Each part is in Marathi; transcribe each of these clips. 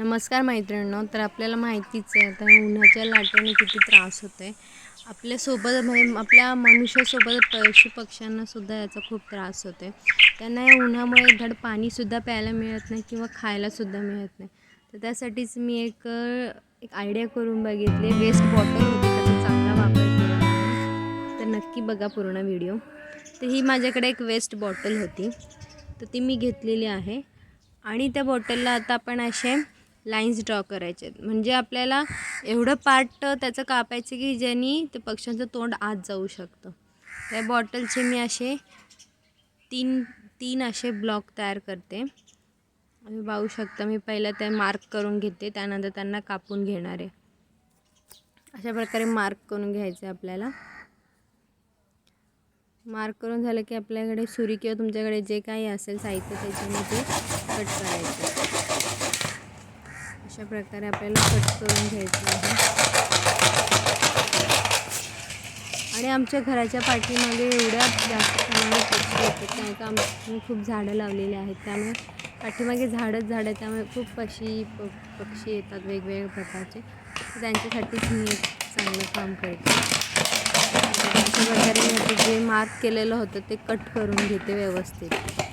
नमस्कार मैत्रिणींनो तर आपल्याला माहितीच आहे आता उन्हाच्या लाटेने किती त्रास होतो आहे आपल्यासोबत म्हणजे आपल्या मनुष्यासोबत पशु पक्ष्यांनासुद्धा याचा खूप त्रास होतो आहे त्यांना या उन्हामुळे धड पाणीसुद्धा प्यायला मिळत नाही किंवा खायलासुद्धा मिळत नाही. तर त्यासाठीच मी एक एक आयडिया करून बघितली वेस्ट बॉटल होती त्याचा चांगला वापर केला. तर नक्की बघा पूर्ण व्हिडिओ तर ही माझ्याकडे एक वेस्ट बॉटल होती. तर ती मी घेतलेली आहे. आणि त्या बॉटलला आता आपण असे लाईन्स ड्रॉ करायचे आहेत. म्हणजे आपल्याला एवढं पार्ट त्याचं कापायचं की ज्यांनी ते पक्ष्यांचं तोंड आत जाऊ शकतं. त्या बॉटलचे मी असे तीन तीन असे ब्लॉक तयार करते. तुम्ही पाहू शकता मी पहिलं ते मार्क करून घेते त्यानंतर त्यांना कापून घेणार आहे. अशा प्रकारे मार्क करून घ्यायचं आहे आपल्याला. मार्क करून झालं की आपल्याकडे सुरी किंवा तुमच्याकडे जे काही असेल साहित्य त्याच्यामध्ये ते कट करायचं. अशा प्रकारे आपल्याला कट करून घ्यायचं आहे. आणि आमच्या घराच्या पाठीमागे एवढ्या जास्त प्रमाणात पक्षी येतात कारण का आम्ही खूप झाडं लावलेली आहेत. त्यामुळे पाठीमागे झाडच झाडं आहे त्यामुळे खूप पक्षी प पक्षी येतात वेगवेगळ्या प्रकारचे. त्यांच्यासाठीच मी एक चांगलं काम करते. अशा प्रकारे मी जे मार्क केलेलं होतं ते कट करून घेते व्यवस्थित.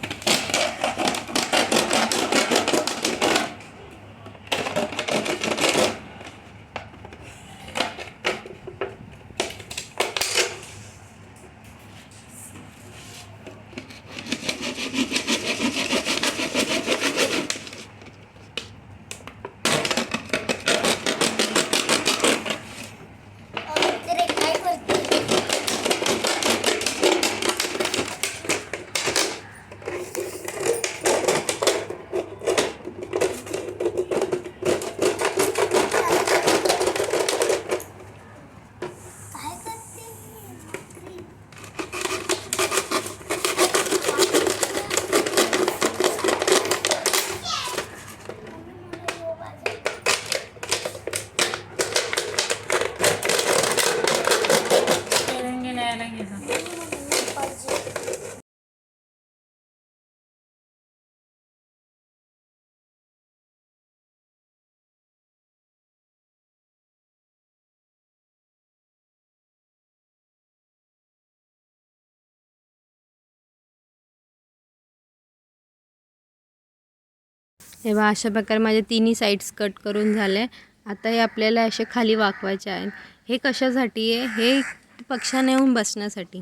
हे बघा अशा प्रकारे माझे तिन्ही साईड्स कट करून झाले. आता हे आपल्याला असे खाली वाकवायचे आहेत. हे कशासाठी आहे? हे पक्ष्यांना येऊन बसण्यासाठी.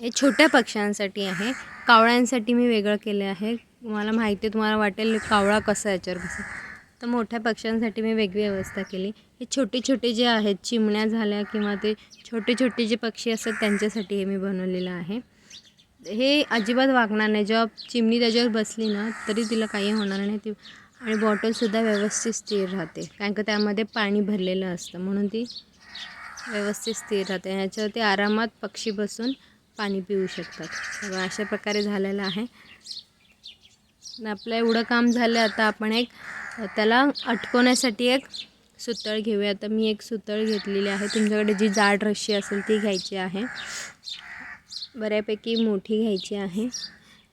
हे छोट्या पक्ष्यांसाठी आहे. कावळ्यांसाठी मी वेगळं केलं आहे. मला माहिती आहे तुम्हाला वाटेल कावळा कसा याच्यावर कसं तर मोठ्या पक्ष्यांसाठी मी वेगळी व्यवस्था केली. हे छोटे छोटे जे आहेत चिमण्या झाल्या किंवा ते छोटे छोटे जे पक्षी असतात त्यांच्यासाठी हे मी बनवलेलं आहे. हे अजिबात वागणार नाही. जेव्हा चिमणी त्याच्यावर बसली ना तरी तिला काही होणार नाही. ती आणि बॉटलसुद्धा व्यवस्थित स्थिर राहते. कारण का त्यामध्ये पाणी भरलेलं असतं. म्हणून ती व्यवस्थित स्थिर राहते. आणि याच्यावरती आरामात पक्षी बसून पाणी पिऊ शकतात. तेव्हा अशा प्रकारे झालेलं आहे. आपलं एवढं काम झालं आता आपण एक त्याला अटकवण्यासाठी एक सुतळ घेऊया. आता मी एक सुतळ घेतलेली आहे. तुमच्याकडे जी जाड रशी असेल ती घ्यायची आहे. बऱ्यापैकी मोठी घ्यायची आहे.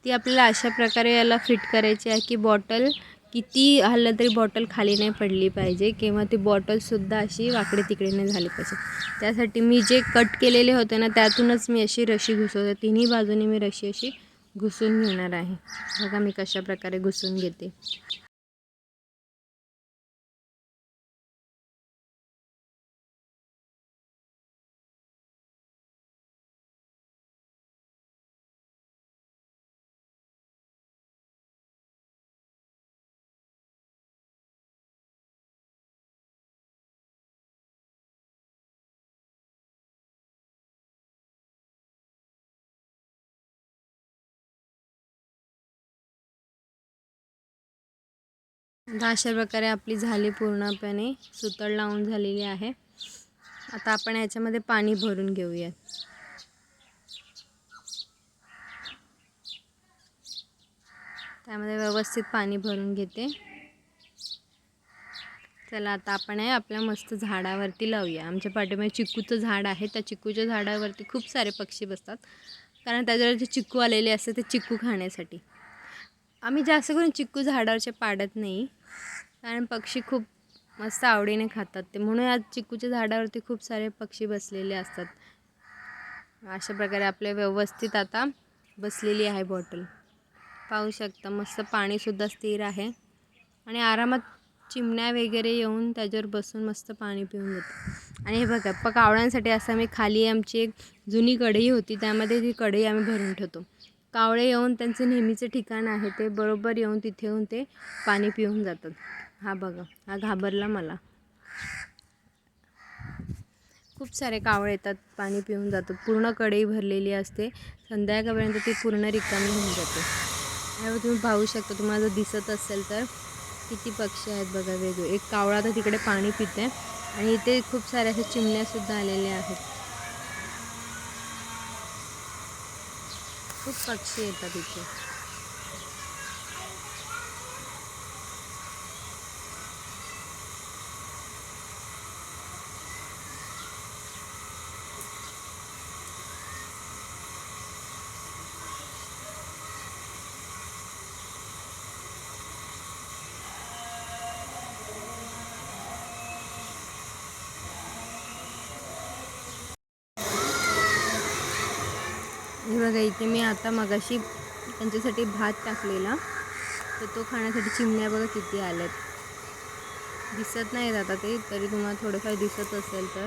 ती आपल्याला अशा प्रकारे याला फिट करायची आहे की बॉटल किती हल्लं तरी बॉटल खाली नाही पडली पाहिजे किंवा ती बॉटलसुद्धा अशी वाकडे तिकडे नाही झाली पाहिजे. त्यासाठी मी जे कट केलेले होते ना त्यातूनच मी अशी रशी घुसवते. तिन्ही बाजूने मी रशी अशी घुसून घेणार आहे. बघा मी कशा प्रकारे घुसून घेते. आता अशा प्रकारे आपली झाली पूर्णपणे सुतळ लावून झालेली आहे. आता आपण याच्यामध्ये पाणी भरून घेऊयात. त्यामध्ये व्यवस्थित पाणी भरून घेते. चला आता आपण आहे आपल्या मस्त झाडावरती लावूया. आमच्या पाठीमागे चिक्कूचं झाड आहे. त्या चिक्कूच्या झाडावरती खूप सारे पक्षी बसतात. कारण त्याच्यावर जे चिक्कू आलेले असते ते चिक्कू खाण्यासाठी. आम्ही जास्त करून चिक्कू झाडावरचे पाडत नाही. कारण पक्षी खूप मस्त आवडीने खातात ते. म्हणून या चिक्कूच्या झाडावरती खूप सारे पक्षी बसलेले असतात. अशा प्रकारे आपले व्यवस्थित आता बसलेली आहे बॉटल. पाहू शकता मस्त पाणीसुद्धा स्थिर आहे. आणि आरामात चिमण्या वगैरे येऊन त्याच्यावर बसून मस्त पाणी पिऊन जातात आणि हे बघा प असं आम्ही खाली आमची एक जुनी कढई होती. त्यामध्ये ती कढई आम्ही भरून ठेवतो. कावळे येऊन त्यांचं नेहमीचं ठिकाण आहे ते बरोबर येऊन तिथे येऊन ते पाणी पिऊन जातात. हा बघा हा घाबरला मला. खूप सारे कावळे येतात पाणी पिऊन जातात. पूर्ण कढई भरलेली असते. संध्याकाळपर्यंत ती पूर्ण रिकामी होऊन जाते. आणि तुम्ही पाहू शकता तुम्हाला जर दिसत असेल तर किती पक्षी आहेत बघा वेगळे एक कावळा तर तिकडे पाणी पिते आणि इथे खूप साऱ्या अशा चिमण्यासुद्धा आलेल्या आहेत. खूप पक्षी येतात इथे हे बघा इथे मी आता मगाशी त्यांच्यासाठी भात टाकलेला. तर तो खाण्यासाठी चिमण्या बघा किती आल्यात. दिसत नाहीत आता ते तरी तुम्हाला थोडंफार दिसत असेल तर.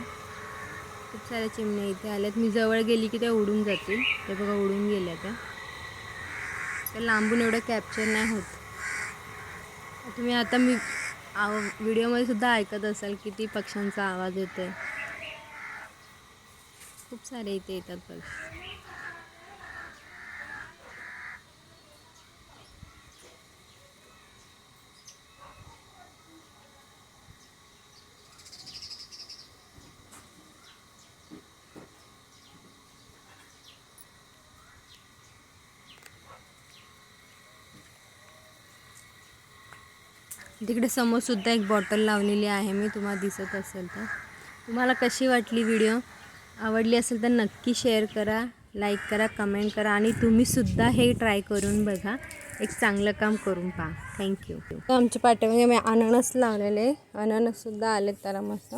खूप साऱ्या चिमण्या इथे आल्यात. मी जवळ गेली की त्या उडून जातील. ते बघा उडून गेल्या त्या. तर लांबून एवढं कॅप्चर नाही होत. तुम्ही आता मी आव व्हिडिओमध्ये सुद्धा ऐकत असाल किती पक्ष्यांचा आवाज येतो खूप सारे इथे येतात पक्षी तिकडे समोरसुद्धा एक बॉटल लावलेली आहे मी तुम्हाला दिसत असेल तर. तुम्हाला कशी वाटली व्हिडिओ? आवडली असेल तर नक्की शेअर करा लाईक करा कमेंट करा आणि तुम्हीसुद्धा हे ट्राय करून बघा. एक चांगलं काम करून पहा. थँक्यू आमच्या पाठीमागे मी अननस लावलेले. अननससुद्धा आलेत त्याला मस्त.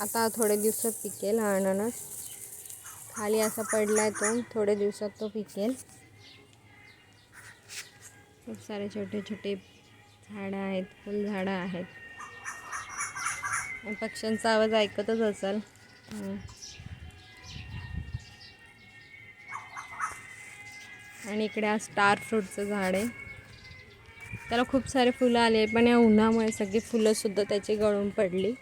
आता थोडे दिवसात पिकेल हा अननस. खाली असा पडला आहे तो. थोड्या दिवसात तो पिकेल. खूप सारे छोटे छोटे झाडं आहेत फुलझाडं आहेत. पक्ष्यांचा आवाज ऐकतच असाल. आणि इकडे हा स्टार फ्रूटचं झाड आहे. त्याला खूप सारे फुलं आले पण या उन्हामुळे सगळी फुलंसुद्धा त्याची गळून पडली.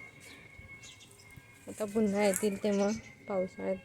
आता पुन्हा येतील तेव्हा पावसाळ्यात.